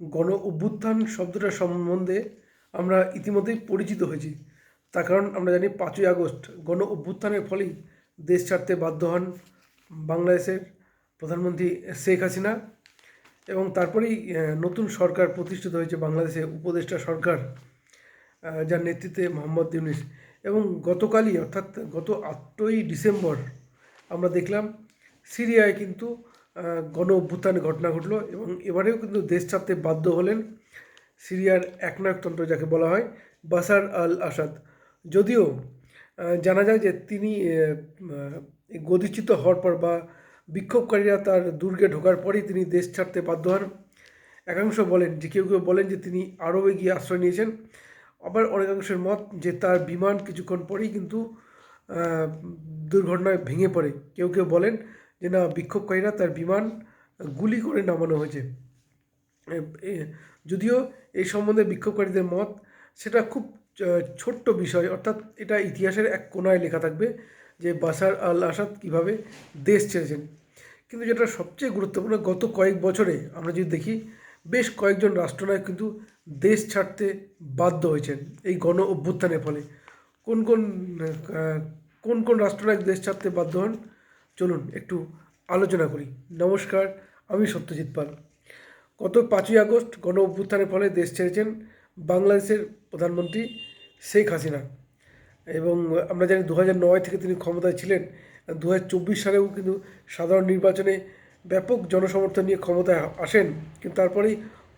গণ অভ্যুত্থান শব্দটা সম্বন্ধে আমরা ইতিমধ্যেই পরিচিত হয়েছি। তার কারণ আমরা জানি পাঁচই আগস্ট। গণ অভ্যুত্থানের ফলেই দেশ ছাড়তে বাধ্য হন বাংলাদেশের প্রধানমন্ত্রী শেখ হাসিনা এবং তারপরেই নতুন সরকার প্রতিষ্ঠিত হয়েছে বাংলাদেশে উপদেষ্টা সরকার যার নেতৃত্বে মোহাম্মদ ইউনিস। এবং গতকালই, অর্থাৎ গত আটই ডিসেম্বর, আমরা দেখলাম সিরিয়ায় কিন্তু গণ অভ্যুত্থানের ঘটনা ঘটলো এবং এবারেও কিন্তু দেশ ছাড়তে বাধ্য হলেন সিরিয়ার একনায়কতন্ত্র যাকে বলা হয় বাসার আল আসাদ। যদিও জানা যায় যে তিনি গদিচ্যুত হওয়ার পর বা বিক্ষোভকারীরা তার দুর্গে ঢোকার পরেই তিনি দেশ ছাড়তে বাধ্য হন। একাংশ বলেন যে, কেউ কেউ বলেন যে তিনি আরবে গিয়ে আশ্রয় নিয়েছেন। আবার অনেকাংশের মত যে তার বিমান কিছুক্ষণ পরেই কিন্তু দুর্ঘটনায় ভেঙে পড়ে। কেউ কেউ বলেন যে না বিক্ষোভকারীরা তার বিমান গুলি করে নামানো হয়েছে। যদিও এই সম্বন্ধে বিক্ষোভকারীদের মত, সেটা খুব ছোট্ট বিষয়। অর্থাৎ এটা ইতিহাসের এক কোনায় লেখা থাকবে যে বাসার আল আসাদ কীভাবে দেশ ছেড়েছেন। কিন্তু যেটা সবচেয়ে গুরুত্বপূর্ণ, গত কয়েক বছরে আমরা যদি দেখি, বেশ কয়েকজন রাষ্ট্রনায়ক কিন্তু দেশ ছাড়তে বাধ্য হয়েছেন এই গণ অভ্যুত্থানের ফলে। কোন কোন কোন কোন রাষ্ট্রনায়ক দেশ ছাড়তে বাধ্য হন? চলুন একটু আলোচনা করি। নমস্কার, আমি সত্যজিৎ পাল। গত পাঁচই আগস্ট গণ অভ্যুত্থানের ফলে দেশ ছেড়েছেন বাংলাদেশের প্রধানমন্ত্রী শেখ হাসিনা এবং আমরা জানি দু নয় থেকে তিনি ক্ষমতায় ছিলেন। দু চব্বিশ সালেও কিন্তু সাধারণ নির্বাচনে ব্যাপক জনসমর্থন নিয়ে ক্ষমতায় আসেন। কিন্তু তারপরেই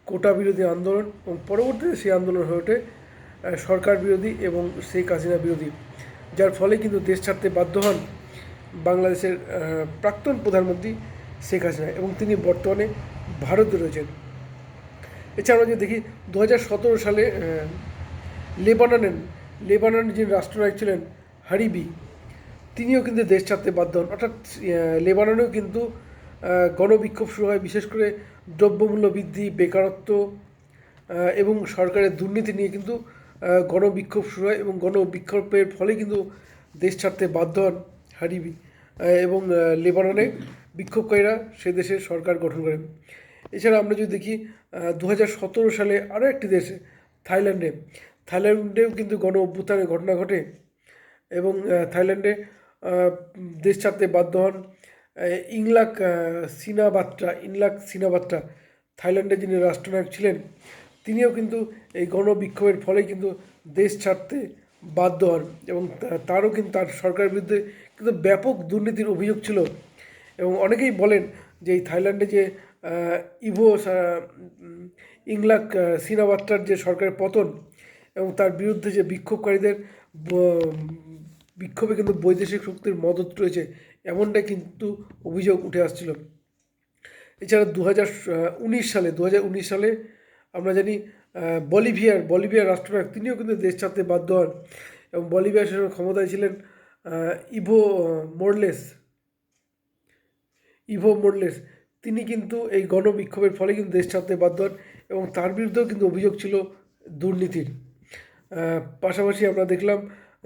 কোটা বিরোধী আন্দোলন এবং পরবর্তীতে সেই আন্দোলন হয়ে ওঠে সরকার বিরোধী এবং শেখ হাসিনা বিরোধী, যার ফলে কিন্তু দেশ ছাড়তে বাধ্য হন বাংলাদেশের প্রাক্তন প্রধানমন্ত্রী শেখ হাসিনা এবং তিনি বর্তমানে ভারতে রয়েছেন। এছাড়া আমরা যদি দেখি দু হাজার সতেরো সালে লেবাননের লেবাননের যিনি রাষ্ট্রনায়ক ছিলেন হারিবি তিনিও কিন্তু দেশ ছাড়তে বাধ্য হন। অর্থাৎ লেবাননেও কিন্তু গণবিক্ষোভ শুরু হয়, বিশেষ করে দ্রব্যমূল্য বৃদ্ধি, বেকারত্ব এবং সরকারের দুর্নীতি নিয়ে কিন্তু গণবিক্ষোভ শুরু হয় এবং গণবিক্ষোভের ফলে কিন্তু দেশ ছাড়তে বাধ্য হন। হারিবি এবং লেবাননে বিক্ষোভকারীরা সে দেশের সরকার গঠন করেন। এছাড়া আমরা যদি দেখি দু হাজার সতেরো সালে আরও একটি দেশে, থাইল্যান্ডে। থাইল্যান্ডেও কিন্তু গণ অভ্যুত্থানের ঘটনা ঘটে এবং থাইল্যান্ডে দেশ ছাড়তে বাধ্য হন ইংলাক সিনাবাত্রা ইংলাক সিনাবাত্রা। থাইল্যান্ডের যিনি রাষ্ট্রনায়ক ছিলেন, তিনিও কিন্তু এই গণবিক্ষোভের ফলে কিন্তু দেশ ছাড়তে বাধ্য হন এবং তারও কিন্তু তার সরকারের বিরুদ্ধে কিন্তু ব্যাপক দুর্নীতির অভিযোগ ছিল। এবং অনেকেই বলেন যে এই থাইল্যান্ডে যে ইভো ইংলাক সিনাবাত্রার যে সরকারের পতন এবং তার বিরুদ্ধে যে বিক্ষোভকারীদের বিক্ষোভে কিন্তু বৈদেশিক শক্তির মদত রয়েছে, এমনটাই কিন্তু অভিযোগ উঠে আসছিল। এছাড়া দু উনিশ সালে দু হাজার উনিশ সালে আমরা জানি বলিভিয়ার বলিভিয়ার রাষ্ট্রনায়ক, তিনিও কিন্তু দেশ ছাড়তে বাধ্য হন এবং বলিভিয়ার সে ক্ষমতায় ছিলেন ইভো মোরলেস। ইভো মোরলেস, তিনি কিন্তু এই গণবিক্ষোভের ফলে কিন্তু দেশ ছাড়তে বাধ্য হন এবং তার বিরুদ্ধেও কিন্তু অভিযোগ ছিল দুর্নীতির। পাশাপাশি আমরা দেখলাম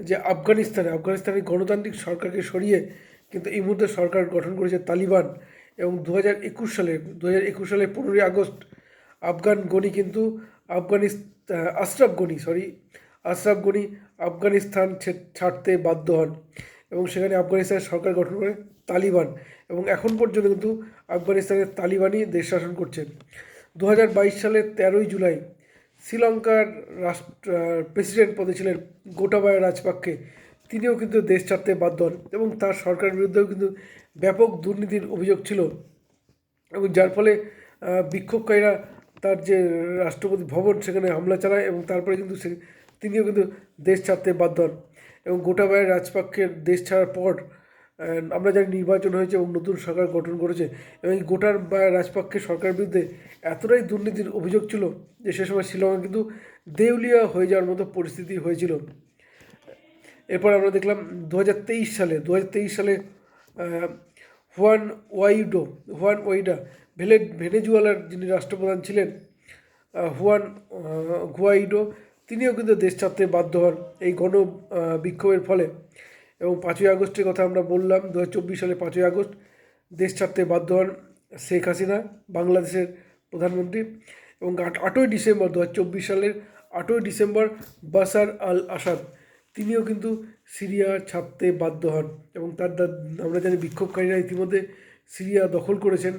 যে আফগানিস্তানে, আফগানিস্তানের গণতান্ত্রিক সরকারকে সরিয়ে কিন্তু এই মুহূর্তে সরকার গঠন করেছে তালিবান এবং দু হাজার একুশ সালে দু হাজার একুশ সালের পনেরোই আগস্ট আফগান গণি কিন্তু আফগানিস্তান আশরাফ গনি সরি আশরাফ গনি আফগানিস্তান ছাড়তে বাধ্য হন এবং সেখানে আফগানিস্তানের সরকার গঠন করে তালিবান এবং এখন পর্যন্ত কিন্তু আফগানিস্তানের তালিবানই দেশ শাসন করছেন। দু হাজার বাইশ সালের তেরোই জুলাই শ্রীলঙ্কার রাষ্ট্র, প্রেসিডেন্ট পদে ছিলেন গোটাবায়া রাজপাক্ষে। তিনিও কিন্তু দেশ ছাড়তে বাধ্য হন এবং তার সরকারের বিরুদ্ধেও কিন্তু ব্যাপক দুর্নীতির অভিযোগ ছিল এবং যার ফলে বিক্ষোভকারীরা তার যে রাষ্ট্রপতি ভবন সেখানে হামলা চালায় এবং তারপরে কিন্তু সে, তিনিও কিন্তু দেশ ছাড়তে বাধ্য হন। এবং গোটাবায়া রাজপাক্ষের দেশ ছাড়ার পর আমরা জানি নির্বাচন হয়েছে এবং নতুন সরকার গঠন করেছে। এবং এই গোটার বা রাজপক্ষের সরকার বিরুদ্ধে এতটাই দুর্নীতির অভিযোগ ছিল যে সে সময় শ্রীলঙ্কা কিন্তু দেউলিয়া হয়ে যাওয়ার মতো পরিস্থিতি হয়েছিল। এরপর আমরা দেখলাম দু হাজার তেইশ সালে, দু হাজার তেইশ সালে হুয়ান ওয়াইডো, হুয়ান ওয়াইডা, ভেলে ভেনেজুয়েলার যিনি রাষ্ট্রপ্রধান ছিলেন হুয়ান গুয়াইডো, তিনিও কিন্তু দেশ ছাড়তে বাধ্য হন এই গণ বিক্ষোভের ফলে। এবং পাঁচই আগস্টের কথা আমরা বললাম দু হাজার চব্বিশ সালে পাঁচই আগস্ট, দেশ ছাড়তে বাধ্য হন শেখ হাসিনা, বাংলাদেশের প্রধানমন্ত্রী। এবং আট- আটই ডিসেম্বর দু হাজার চব্বিশ সালের আটই ডিসেম্বর বাসার আল আসাদ তিনিও কিন্তু সিরিয়া ছাড়তে বাধ্য হন এবং তার আমরা জানি বিক্ষোভকারীরা ইতিমধ্যে সিরিয়া দখল করেছেন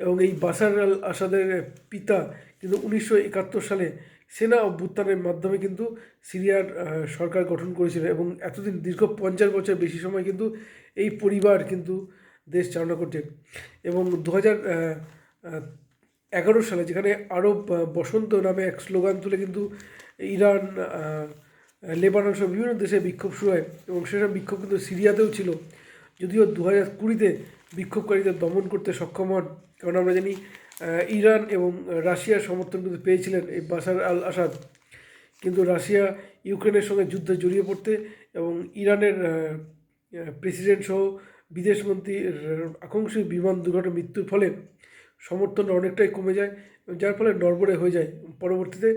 এবং এই বাসার আল আসাদের পিতা কিন্তু উনিশশো একাত্তর সালে সেনা অভ্যুত্থানের মাধ্যমে কিন্তু সিরিয়ার সরকার গঠন করেছিল এবং এতদিন, দীর্ঘ পঞ্চাশ বছর বেশি সময় কিন্তু এই পরিবার কিন্তু দেশ চালনা করছে এবং দু হাজার এগারো সালে যেখানে আরব বসন্ত নামে এক স্লোগান তুলে কিন্তু ইরান লেবানন সহ বিভিন্ন দেশে বিক্ষোভ শুরু হয় এবং সেসব বিক্ষোভ কিন্তু সিরিয়াতেও ছিল। যদিও দু হাজার কুড়িতে বিক্ষোভকারীদের দমন করতে সক্ষম হন, কারণ আমরা জানি ইরান এবং রাশিয়ার সমর্থন কিন্তু পেয়েছিলেন এই বাসার আল আসাদ কিন্তু রাশিয়া ইউক্রেনের সঙ্গে যুদ্ধে জড়িয়ে পড়তে এবং ইরানের প্রেসিডেন্ট সহ বিদেশমন্ত্রীর আকাঙ্ক্ষী বিমান দুর্ঘটনা মৃত্যুর ফলে সমর্থন অনেকটাই কমে যায় যার ফলে নড়বড়ে হয়ে যায়। পরবর্তীতে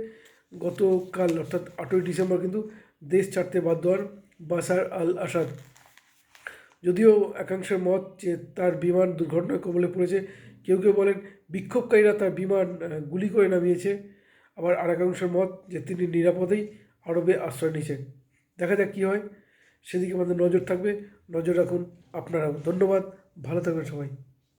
গতকাল, অর্থাৎ আটই ডিসেম্বর কিন্তু দেশ ছাড়তে বাধ্য হন বাসার আল আসাদ যদিও একাংশের মত যে তার বিমান দুর্ঘটনায় কবলে পড়েছে, কেউ কেউ বলেন বিক্ষোভকারীরা তার বিমান গুলি করে নামিয়েছে। আবার আর একাংশের মত যে তিনি নিরাপদেই আরবে আশ্রয় নিয়েছেন। দেখা যাক কী হয়। সেদিকে আমাদের নজর থাকবে। নজর রাখুন আপনারাও। ধন্যবাদ। ভালো থাকবেন সবাই।